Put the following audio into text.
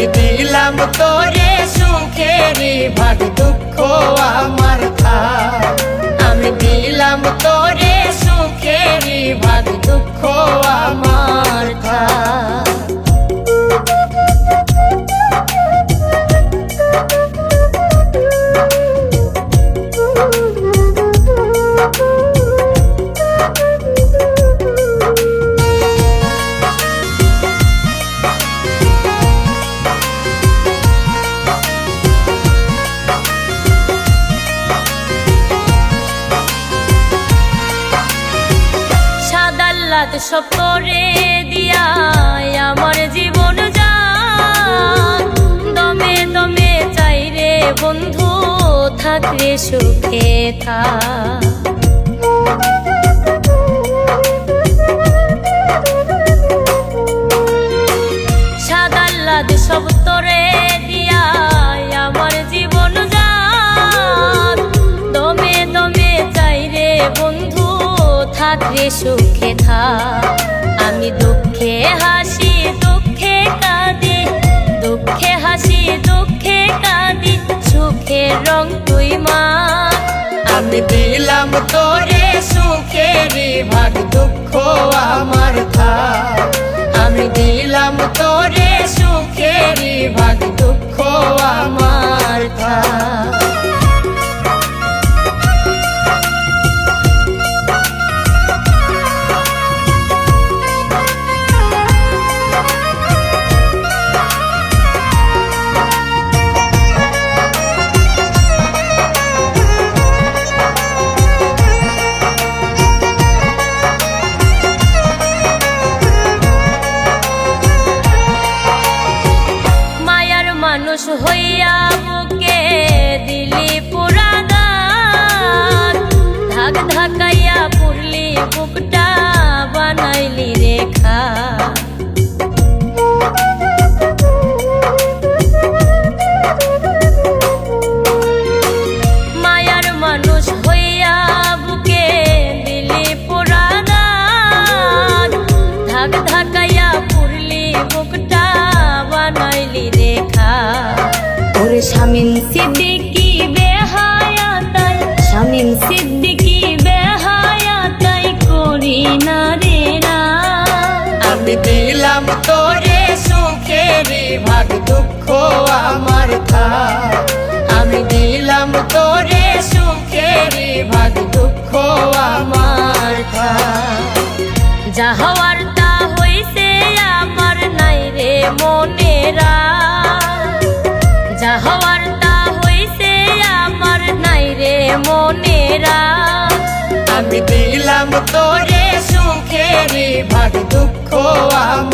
আমি দিলাম তোরে সুখেরি ভাগ দুঃখ আমি। সাদাল্লাদ সব করে দিয়া আমার জীবন যান দমে দমে চাই রে বন্ধু, থাক রে সুখে সাদাল্লাদ সব দিয়া আমার জীবন দমে রে বন্ধু থাক রে সুখে থাক। আমি দুঃখে হাসি, দুঃখে কাঁদি। দুঃখে হাসি, দুঃখে কাঁদি। সুখের রং তুই মা। আমি দিলাম তোরে সুখেরই ভাগ, দুঃখ আমার থাক। আমি দিলাম তোরে মানুষ হইয়া বুকে দিলি পুরা গান ধাক ধাকাইয়া পুরলি বুকটা ওরে শামিম সিদ্দিকি বেহায়াতাই। শামিম সিদ্দিকি বেহায়াতাই করি না রে না। আমি দিলাম তোরে সুখেরই ভাগ দুঃখ আমার থাক আমি দিলাম তোরে সুখেরই ভাগ দুঃখ আমার থাক যা হওয়ার তা হইছে আমার নাই রে মনেরা যা হওয়ার হইছে আমার নাই রে মনেরা। আমি দিলাম তোরে সুখেরি ভাগ দুঃখ আমার।